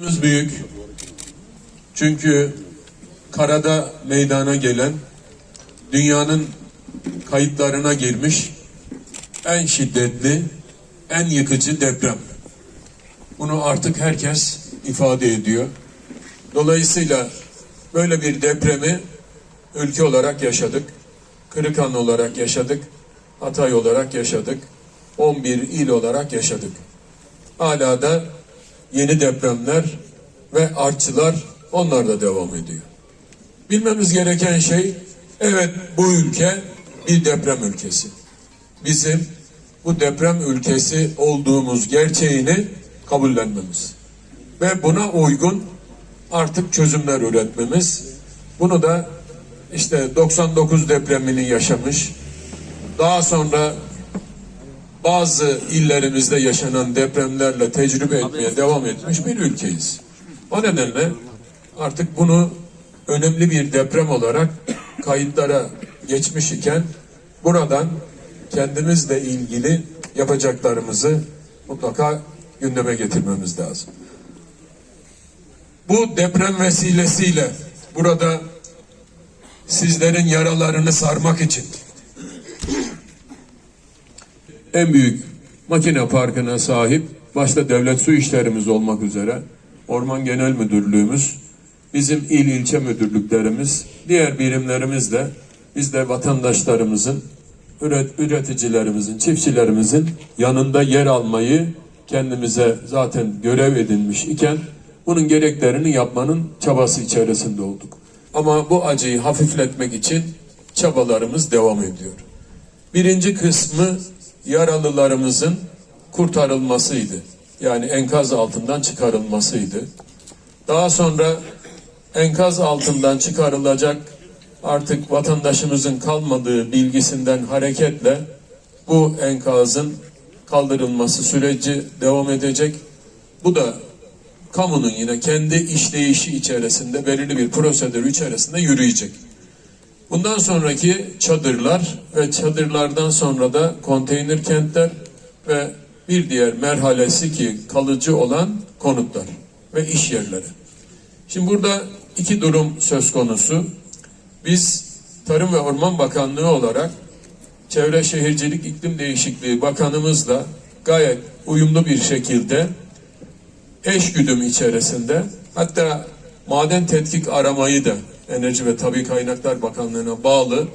Biz büyük. Çünkü karada meydana gelen dünyanın kayıtlarına girmiş en şiddetli, en yıkıcı deprem. Bunu artık herkes ifade ediyor. Dolayısıyla böyle bir depremi ülke olarak yaşadık. Kırıkhan olarak yaşadık. Hatay olarak yaşadık. 11 il olarak yaşadık. Hala da yeni depremler ve artçılar onlar da devam ediyor. Bilmemiz gereken şey evet bu ülke bir deprem ülkesi. Bizim bu deprem ülkesi olduğumuz gerçeğini kabullenmemiz ve buna uygun artık çözümler üretmemiz. Bunu da işte 99 depremini yaşamış, daha sonra bazı illerimizde yaşanan depremlerle tecrübe etmeye devam etmiş bir ülkeyiz. O nedenle artık bunu önemli bir deprem olarak kayıtlara geçmiş iken buradan kendimizle ilgili yapacaklarımızı mutlaka gündeme getirmemiz lazım. Bu deprem vesilesiyle burada sizlerin yaralarını sarmak için en büyük makine parkına sahip başta devlet su işlerimiz olmak üzere Orman Genel Müdürlüğümüz, bizim il ilçe müdürlüklerimiz, diğer birimlerimizle biz de vatandaşlarımızın, üret, üreticilerimizin, çiftçilerimizin yanında yer almayı kendimize zaten görev edinmiş iken bunun gereklerini yapmanın çabası içerisinde olduk. Ama bu acıyı hafifletmek için çabalarımız devam ediyor. Birinci kısmı yaralılarımızın kurtarılmasıydı. Yani enkaz altından çıkarılmasıydı. Daha sonra enkaz altından çıkarılacak artık vatandaşımızın kalmadığı bilgisinden hareketle bu enkazın kaldırılması süreci devam edecek. Bu da kamunun yine kendi işleyişi içerisinde belirli bir prosedür içerisinde yürüyecek. Bundan sonraki çadırlar ve çadırlardan sonra da konteyner kentler ve bir diğer merhalesi ki kalıcı olan konutlar ve iş yerleri. Şimdi burada iki durum söz konusu. Biz Tarım ve Orman Bakanlığı olarak Çevre Şehircilik İklim Değişikliği Bakanımızla gayet uyumlu bir şekilde eş güdüm içerisinde hatta maden tetkik aramayı da Enerji ve Tabi Kaynaklar Bakanlığı'na bağlı